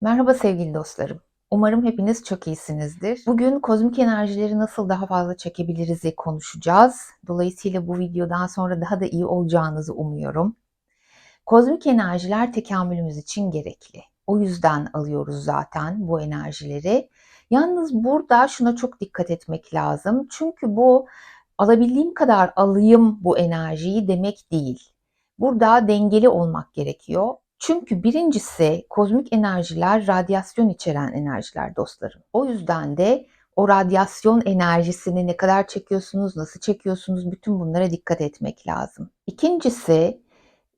Merhaba sevgili dostlarım. Umarım hepiniz çok iyisinizdir. Bugün kozmik enerjileri nasıl daha fazla çekebiliriz'i konuşacağız. Dolayısıyla bu videodan sonra daha da iyi olacağınızı umuyorum. Kozmik enerjiler tekamülümüz için gerekli. O yüzden alıyoruz zaten bu enerjileri. Yalnız burada şuna çok dikkat etmek lazım. Çünkü bu alabildiğim kadar alayım bu enerjiyi demek değil. Burada dengeli olmak gerekiyor. Çünkü birincisi kozmik enerjiler radyasyon içeren enerjiler dostlarım. O yüzden de o radyasyon enerjisini ne kadar çekiyorsunuz, nasıl çekiyorsunuz bütün bunlara dikkat etmek lazım. İkincisi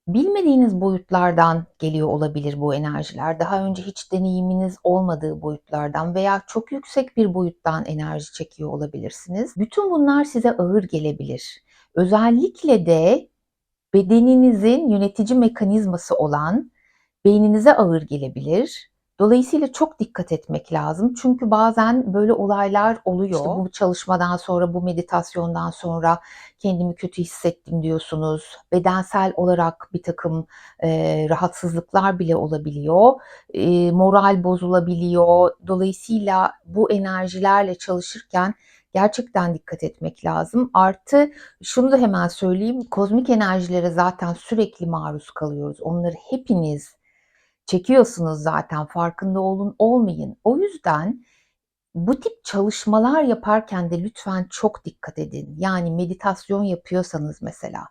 bilmediğiniz boyutlardan geliyor olabilir bu enerjiler. Daha önce hiç deneyiminiz olmadığı boyutlardan veya çok yüksek bir boyuttan enerji çekiyor olabilirsiniz. Bütün bunlar size ağır gelebilir. Özellikle de bedeninizin yönetici mekanizması olan beyninize ağır gelebilir. Dolayısıyla çok dikkat etmek lazım. Çünkü bazen böyle olaylar oluyor. İşte bu çalışmadan sonra, bu meditasyondan sonra kendimi kötü hissettim diyorsunuz. Bedensel olarak bir takım e, rahatsızlıklar bile olabiliyor. E, moral bozulabiliyor. Dolayısıyla bu enerjilerle çalışırken gerçekten dikkat etmek lazım. Artı şunu da hemen söyleyeyim. Kozmik enerjilere zaten sürekli maruz kalıyoruz. Onları hepiniz çekiyorsunuz zaten farkında olun olmayın. O yüzden bu tip çalışmalar yaparken de lütfen çok dikkat edin. Yani meditasyon yapıyorsanız mesela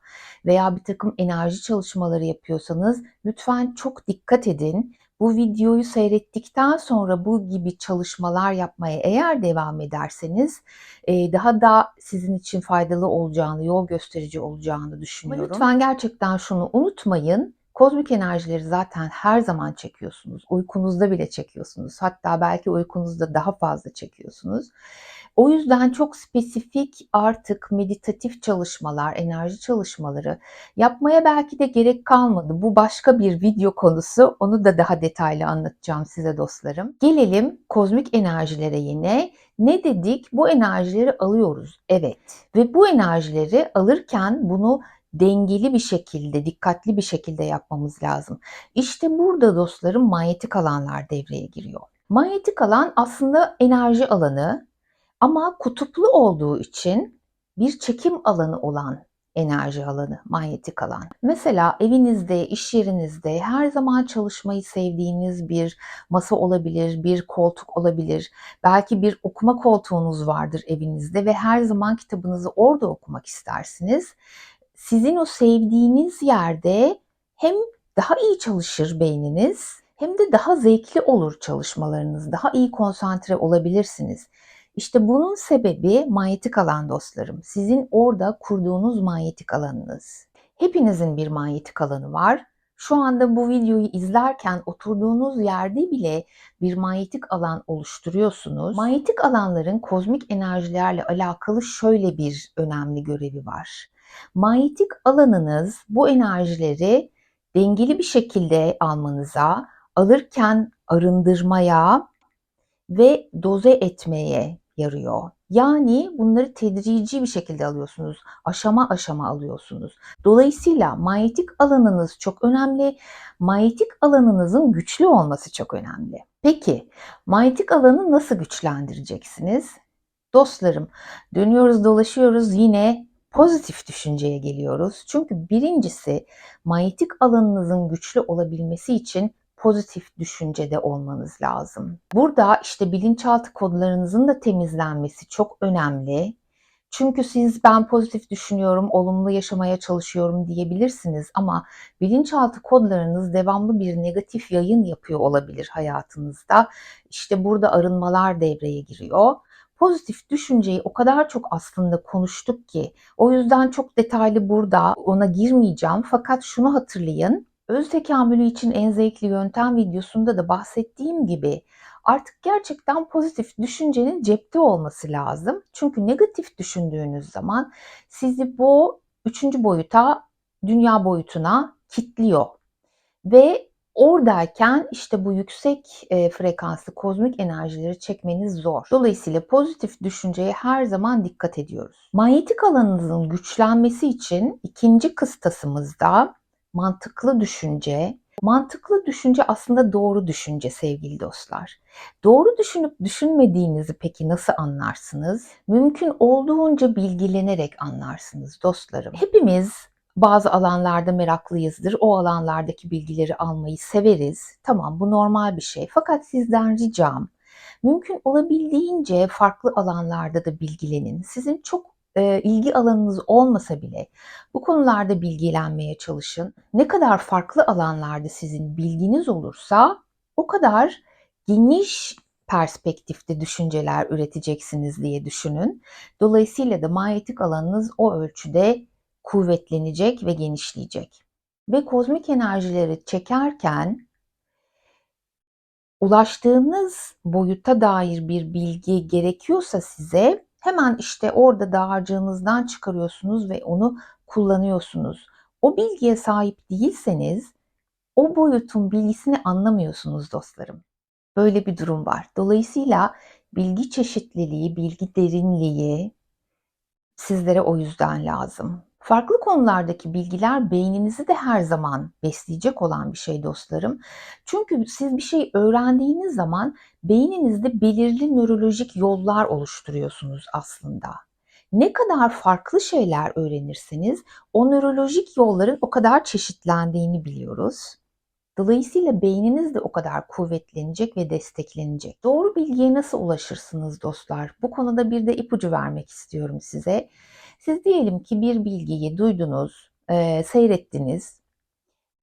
veya bir takım enerji çalışmaları yapıyorsanız lütfen çok dikkat edin. Bu videoyu seyrettikten sonra bu gibi çalışmalar yapmaya eğer devam ederseniz daha da sizin için faydalı olacağını, yol gösterici olacağını düşünüyorum. Lütfen gerçekten şunu unutmayın. Kozmik enerjileri zaten her zaman çekiyorsunuz. Uykunuzda bile çekiyorsunuz. Hatta belki uykunuzda daha fazla çekiyorsunuz. O yüzden çok spesifik artık meditatif çalışmalar, enerji çalışmaları yapmaya belki de gerek kalmadı. Bu başka bir video konusu. Onu da daha detaylı anlatacağım size dostlarım. Gelelim kozmik enerjilere yine. Ne dedik? Bu enerjileri alıyoruz. Evet. Ve bu enerjileri alırken bunu dengeli bir şekilde, dikkatli bir şekilde yapmamız lazım. İşte burada dostlarım manyetik alanlar devreye giriyor. Manyetik alan aslında enerji alanı ama kutuplu olduğu için bir çekim alanı olan enerji alanı, manyetik alan. Mesela evinizde, iş yerinizde her zaman çalışmayı sevdiğiniz bir masa olabilir, bir koltuk olabilir. Belki bir okuma koltuğunuz vardır evinizde ve her zaman kitabınızı orada okumak istersiniz sizin o sevdiğiniz yerde hem daha iyi çalışır beyniniz hem de daha zevkli olur çalışmalarınız. Daha iyi konsantre olabilirsiniz. İşte bunun sebebi manyetik alan dostlarım. Sizin orada kurduğunuz manyetik alanınız. Hepinizin bir manyetik alanı var. Şu anda bu videoyu izlerken oturduğunuz yerde bile bir manyetik alan oluşturuyorsunuz. Manyetik alanların kozmik enerjilerle alakalı şöyle bir önemli görevi var. Manyetik alanınız bu enerjileri dengeli bir şekilde almanıza, alırken arındırmaya ve doze etmeye yarıyor. Yani bunları tedrici bir şekilde alıyorsunuz. Aşama aşama alıyorsunuz. Dolayısıyla manyetik alanınız çok önemli. Manyetik alanınızın güçlü olması çok önemli. Peki manyetik alanı nasıl güçlendireceksiniz? Dostlarım dönüyoruz dolaşıyoruz yine pozitif düşünceye geliyoruz. Çünkü birincisi manyetik alanınızın güçlü olabilmesi için pozitif düşüncede olmanız lazım. Burada işte bilinçaltı kodlarınızın da temizlenmesi çok önemli. Çünkü siz ben pozitif düşünüyorum, olumlu yaşamaya çalışıyorum diyebilirsiniz ama bilinçaltı kodlarınız devamlı bir negatif yayın yapıyor olabilir hayatınızda. İşte burada arınmalar devreye giriyor pozitif düşünceyi o kadar çok aslında konuştuk ki o yüzden çok detaylı burada ona girmeyeceğim. Fakat şunu hatırlayın. Öz tekamülü için en zevkli yöntem videosunda da bahsettiğim gibi artık gerçekten pozitif düşüncenin cepte olması lazım. Çünkü negatif düşündüğünüz zaman sizi bu üçüncü boyuta, dünya boyutuna kitliyor. Ve Oradayken işte bu yüksek e, frekanslı kozmik enerjileri çekmeniz zor. Dolayısıyla pozitif düşünceye her zaman dikkat ediyoruz. Manyetik alanınızın güçlenmesi için ikinci kıstasımızda mantıklı düşünce, Mantıklı düşünce aslında doğru düşünce sevgili dostlar. Doğru düşünüp düşünmediğinizi peki nasıl anlarsınız? Mümkün olduğunca bilgilenerek anlarsınız dostlarım. Hepimiz bazı alanlarda meraklıyızdır. O alanlardaki bilgileri almayı severiz. Tamam bu normal bir şey. Fakat sizden ricam mümkün olabildiğince farklı alanlarda da bilgilenin. Sizin çok e, ilgi alanınız olmasa bile bu konularda bilgilenmeye çalışın. Ne kadar farklı alanlarda sizin bilginiz olursa o kadar geniş perspektifte düşünceler üreteceksiniz diye düşünün. Dolayısıyla da manyetik alanınız o ölçüde kuvvetlenecek ve genişleyecek. Ve kozmik enerjileri çekerken ulaştığınız boyuta dair bir bilgi gerekiyorsa size hemen işte orada dağarcığınızdan çıkarıyorsunuz ve onu kullanıyorsunuz. O bilgiye sahip değilseniz o boyutun bilgisini anlamıyorsunuz dostlarım. Böyle bir durum var. Dolayısıyla bilgi çeşitliliği, bilgi derinliği sizlere o yüzden lazım. Farklı konulardaki bilgiler beyninizi de her zaman besleyecek olan bir şey dostlarım. Çünkü siz bir şey öğrendiğiniz zaman beyninizde belirli nörolojik yollar oluşturuyorsunuz aslında. Ne kadar farklı şeyler öğrenirseniz o nörolojik yolların o kadar çeşitlendiğini biliyoruz. Dolayısıyla beyniniz de o kadar kuvvetlenecek ve desteklenecek. Doğru bilgiye nasıl ulaşırsınız dostlar? Bu konuda bir de ipucu vermek istiyorum size. Siz diyelim ki bir bilgiyi duydunuz, e, seyrettiniz.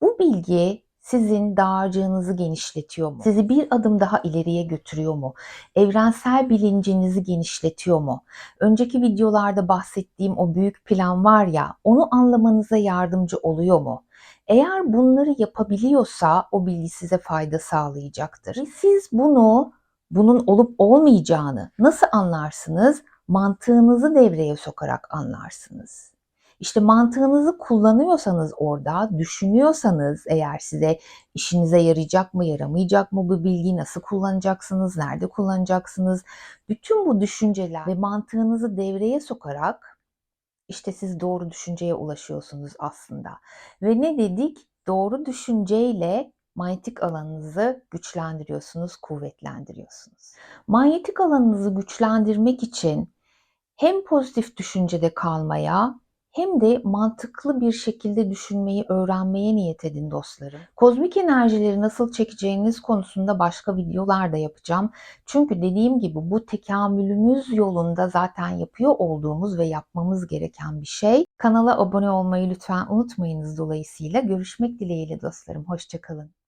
Bu bilgi sizin dağarcığınızı genişletiyor mu? Sizi bir adım daha ileriye götürüyor mu? Evrensel bilincinizi genişletiyor mu? Önceki videolarda bahsettiğim o büyük plan var ya, onu anlamanıza yardımcı oluyor mu? Eğer bunları yapabiliyorsa o bilgi size fayda sağlayacaktır. Siz bunu bunun olup olmayacağını nasıl anlarsınız? Mantığınızı devreye sokarak anlarsınız. İşte mantığınızı kullanıyorsanız orada, düşünüyorsanız eğer size işinize yarayacak mı, yaramayacak mı bu bilgiyi nasıl kullanacaksınız, nerede kullanacaksınız? Bütün bu düşünceler ve mantığınızı devreye sokarak işte siz doğru düşünceye ulaşıyorsunuz aslında. Ve ne dedik? Doğru düşünceyle manyetik alanınızı güçlendiriyorsunuz, kuvvetlendiriyorsunuz. Manyetik alanınızı güçlendirmek için hem pozitif düşüncede kalmaya hem de mantıklı bir şekilde düşünmeyi öğrenmeye niyet edin dostlarım. Kozmik enerjileri nasıl çekeceğiniz konusunda başka videolar da yapacağım. Çünkü dediğim gibi bu tekamülümüz yolunda zaten yapıyor olduğumuz ve yapmamız gereken bir şey. Kanala abone olmayı lütfen unutmayınız dolayısıyla. Görüşmek dileğiyle dostlarım. Hoşçakalın.